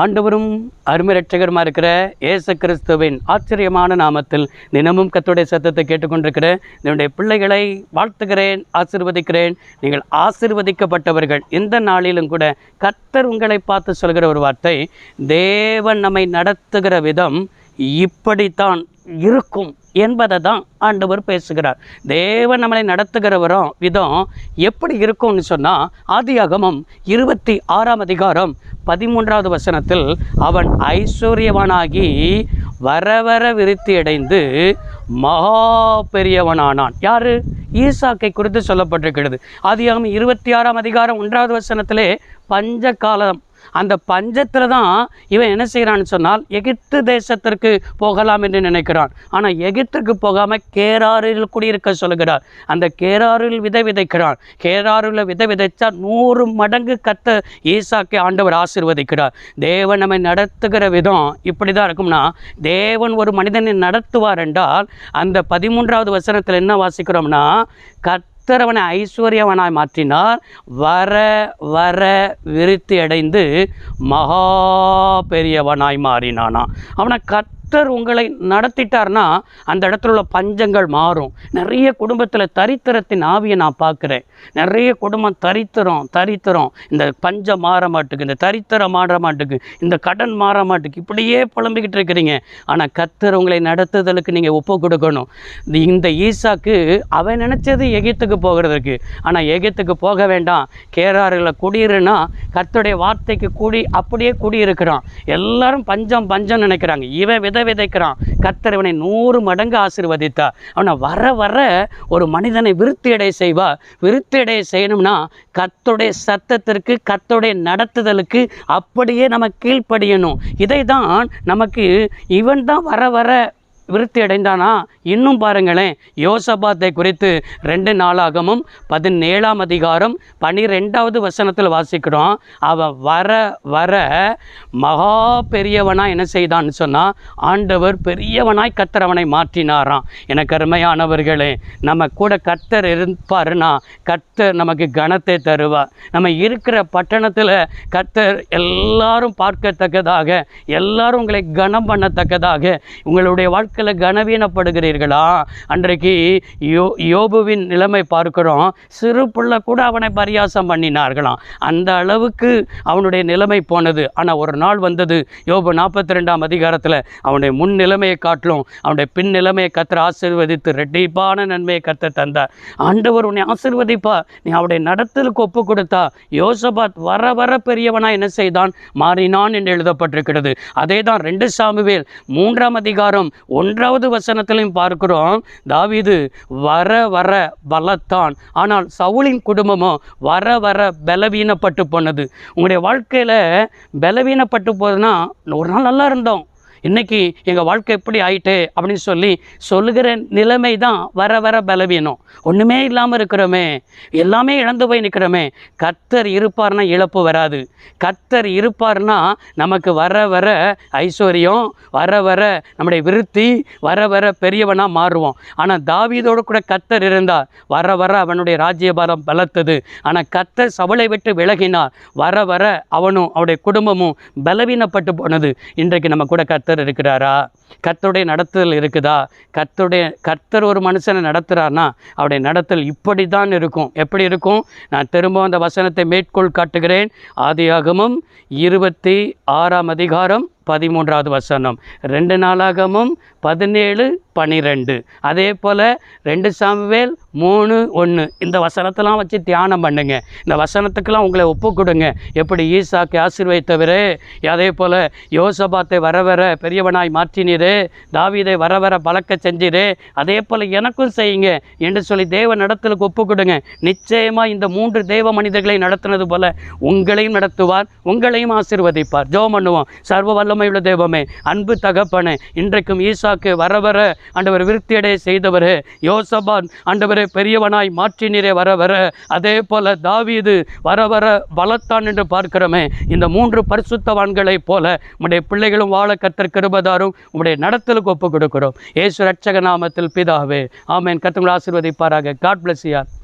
ஆண்டவரும் அருமை ரட்சகருமா இருக்கிற ஏசு கிறிஸ்துவின் ஆச்சரியமான நாமத்தில் தினமும் கத்துடைய சத்தத்தை கேட்டுக்கொண்டிருக்கிற என்னுடைய பிள்ளைகளை வாழ்த்துகிறேன் ஆசீர்வதிக்கிறேன். நீங்கள் ஆசிர்வதிக்கப்பட்டவர்கள். இந்த நாளிலும் கூட கர்த்தர் உங்களை பார்த்து சொல்கிற ஒரு வார்த்தை தேவன் நம்மை நடத்துகிற விதம் இப்படித்தான். இருக்கும் என்பதை தான் ஆண்டவர் பேசுகிறார். தேவன் நம்மளை நடத்துகிறவரும் விதம் எப்படி இருக்கும்னு சொன்னால் ஆதியாகமம் இருபத்தி ஆறாம் அதிகாரம் பதிமூன்றாவது வசனத்தில் அவன் ஐஸ்வர்யவனாகி வர வர விருத்தி அடைந்து மகா பெரியவனானான். யாரு? ஈசாக்கை குறித்து சொல்லப்பட்டிருக்கிறது. ஆதியாகமம் இருபத்தி ஆறாம் அதிகாரம் ஒன்றாவது வசனத்திலே பஞ்ச காலம் அந்த பஞ்சத்தில் தான் இவன் என்ன செய்கிறான்னு சொன்னால் எகிப்து தேசத்திற்கு போகலாம் என்று நினைக்கிறான். ஆனால் எகிப்துக்கு போகாமல் கேராரில் குடியிருக்க சொல்கிறார் அந்த கேராரில் விதை விதைக்கிறான். கேராறில் விதை விதைச்சா நூறு மடங்கு கத்த ஈசாக்கை ஆண்டவர் ஆசீர்வதிக்கிறார். தேவன் நம்மை நடத்துகிற விதம் இப்படி தான் இருக்கும்னா தேவன் ஒரு மனிதனை நடத்துவார் என்றால் அந்த பதிமூன்றாவது வசனத்தில் என்ன வாசிக்கிறோம்னா கத் கர்த்தர் அவனை ஐஸ்வர்யவனாய் மாற்றினார். வர வர விருத்தி அடைந்து மகா பெரியவனாய் மாறினானா. அவனை கத் கர்த்தர் உங்களை நடத்திட்டார்னா அந்த இடத்துல உள்ள பஞ்சங்கள் மாறும். நிறைய குடும்பத்தில் தரித்திரத்தின் ஆவியை நான் பார்க்குறேன். நிறைய குடும்பம் தரித்திரம் தரித்திரம். இந்த பஞ்சம் மாற மாட்டுக்கு இந்த தரித்திரம் மாற மாட்டுக்கு இந்த கடன் மாற மாட்டுக்கு இப்படியே புலம்பிக்கிட்டு இருக்கிறீங்க. ஆனால் கர்த்தர் உங்களை நடத்துதலுக்கு நீங்கள் ஒப்பு கொடுக்கணும். இந்த- ஈசாக்கு அவன் நினச்சது எகித்துக்கு போகிறதுக்கு ஆனால் எகித்துக்கு போக வேண்டாம். கேராரில் குடியிருன்னா கர்த்தருடைய வார்த்தைக்கு கூடி அப்படியே குடியிருக்கிறான். எல்லாரும் பஞ்சம் பஞ்சம் நினைக்கிறாங்க. இவன் வித விதைக்கிறான். கர்த்தர் இவனை நூறு மடங்கு ஆசிர்வதித்தா அவனை வர வர ஒரு மனிதனை விருத்தியடை செய்வா. விருத்தியடை செய்யணும்னா கத்தோடைய சத்தத்திற்கு கத்தோடைய நடத்துதலுக்கு அப்படியே நம்ம கீழ்ப்படியணும். இதை தான் நமக்கு இவன் தான் வர வர விருத்தி அடைந்தானா இன்னும் பாருங்களேன். யோசபாத்தை குறித்து ரெண்டு நாளாகமும் பதினேழாம் அதிகாரம் பனிரெண்டாவது வசனத்தில் வாசிக்கிறோம். அவன் வர வர மகா பெரியவனாக என்ன செய்தான்னு சொன்னால் ஆண்டவர் பெரியவனாய் கத்தர் அவனை மாற்றினாராம். எனக்கு அருமையானவர்களே நம்ம கூட கத்தர் இருப்பாருன்னா கத்தர் நமக்கு கனத்தை தருவார். நம்ம இருக்கிற பட்டணத்தில் கத்தர் எல்லாரும் பார்க்கத்தக்கதாக எல்லாரும் உங்களை கனம் பண்ணத்தக்கதாக உங்களுடைய வாழ்க்கை நாட்களை கனவீனப்படுகிறீர்களா? அன்றைக்கு யோ யோபுவின் நிலைமை பார்க்கிறோம். சிறு பிள்ளை கூட அவனை பரியாசம் பண்ணினார்களாம். அந்த அளவுக்கு அவனுடைய நிலைமை போனது. ஆனால் ஒரு நாள் வந்தது. யோபு நாற்பத்தி ரெண்டாம் அதிகாரத்தில் அவனுடைய முன் நிலைமையை காட்டிலும் அவனுடைய பின் நிலைமையை கத்திர ஆசிர்வதித்து ரெட்டிப்பான நன்மையை கத்த தந்தார். ஆண்டவர் உன்னை ஆசிர்வதிப்பா. நீ அவனுடைய நடத்தலுக்கு ஒப்பு கொடுத்தா யோசபாத் வர வர பெரியவனாக என்ன செய்தான்? மாறினான் என்று எழுதப்பட்டிருக்கிறது. அதே தான் ரெண்டு சாமுவேல் மூன்றாம் அதிகாரம் ஒன்றாவது வசனத்திலையும் பார்க்கிறோம் தாவிது வர வர பலத்தான். ஆனால் சவுளின் குடும்பமும் வர வர பலவீனப்பட்டு போனது. உங்களுடைய வாழ்க்கையில் பலவீனப்பட்டு போகுதுன்னா ஒரு நாள் நல்லா இருந்தோம். இன்றைக்கி எங்கள் வாழ்க்கை எப்படி ஆயிட்டு அப்படின்னு சொல்லி சொல்லுகிற நிலைமை தான் வர வர பலவீனம். ஒன்றுமே இல்லாமல் இருக்கிறோமே. எல்லாமே இழந்து போய் நிற்கிறோமே கத்தர் இருப்பார்னா இழப்பு வராது. கத்தர் இருப்பார்னா நமக்கு வர வர ஐஸ்வர்யம் வர வர நம்முடைய விருத்தி வர வர பெரியவனாக மாறுவோம். ஆனால் தாவீதோடு கூட கத்தர் இருந்தார். வர வர அவனுடைய ராஜ்யபாரம் பலத்தது. ஆனால் கத்தர் சவலை விட்டு விலகினார். வர வர அவனும் அவனுடைய குடும்பமும் பலவீனப்பட்டு போனது. இன்றைக்கு நம்ம கூட கத்தர் கர்த்தர் இருக்கிறாரா? கர்த்தருடைய நடத்துதல் இருக்குதா? கர்த்தருடைய கர்த்தர் ஒரு மனுஷனை நடத்துகிறார்னா அவருடைய நடத்தல் இப்படி தான் இருக்கும். எப்படி இருக்கும்? நான் திரும்ப அந்த வசனத்தை மேற்கோள் காட்டுகிறேன். ஆதியாகமும் இருபத்தி ஆறாம் அதிகாரம் பதிமூன்றாவது வசனம். ரெண்டு நாளாகமும் பதினேழு பனிரெண்டு. அதே போல் ரெண்டு சாமுவேல் மூணு ஒன்று இந்த வசனத்தெல்லாம் வச்சு தியானம் பண்ணுங்க. இந்த வசனத்துக்கெல்லாம் உங்களை ஒப்பு கொடுங்க. எப்படி ஈசாக்கு ஆசீர்வதித்தவரே? அதே போல் யோசபாத்தை வர வர பெரியவனாய் மாற்றினீரே. தாவீதை வர வர பழக்க செஞ்சீரே. அதே போல் எனக்கும் செய்யுங்க என்று சொல்லி தேவ நடத்தலுக்கு ஒப்பு கொடுங்க. நிச்சயமாக இந்த மூன்று தேவ மனிதர்களை நடத்தினது போல் உங்களையும் நடத்துவார் உங்களையும் ஆசீர்வதிப்பார். ஜோ பண்ணுவோம். சர்வ வல்லமையுள்ள தெய்வமே அன்பு தகப்பனே இன்றைக்கும் ஈசாக்கு வர வர ஆண்டவர் விருத்தியடைய செய்தவர் யோசபான் அண்டவரை பெரியவனாய் மாற்றினீரே வர வர. அதே போல தாவீது வர வர பலத்தான் என்று பார்க்கிறோமே இந்த மூன்று பரிசுத்தவான்களைப் போல உடைய பிள்ளைகளும் வாழ கத்தர் கிருபதாரும் உம்முடைய நடத்தலுக்கு ஒப்பு கொடுக்கிறோம். ஏசு ரட்சக நாமத்தில் பிதாவே ஆமேன். கத்தங்களை ஆசீர்வதிப்பாராக. காட் பிளஸ் யார்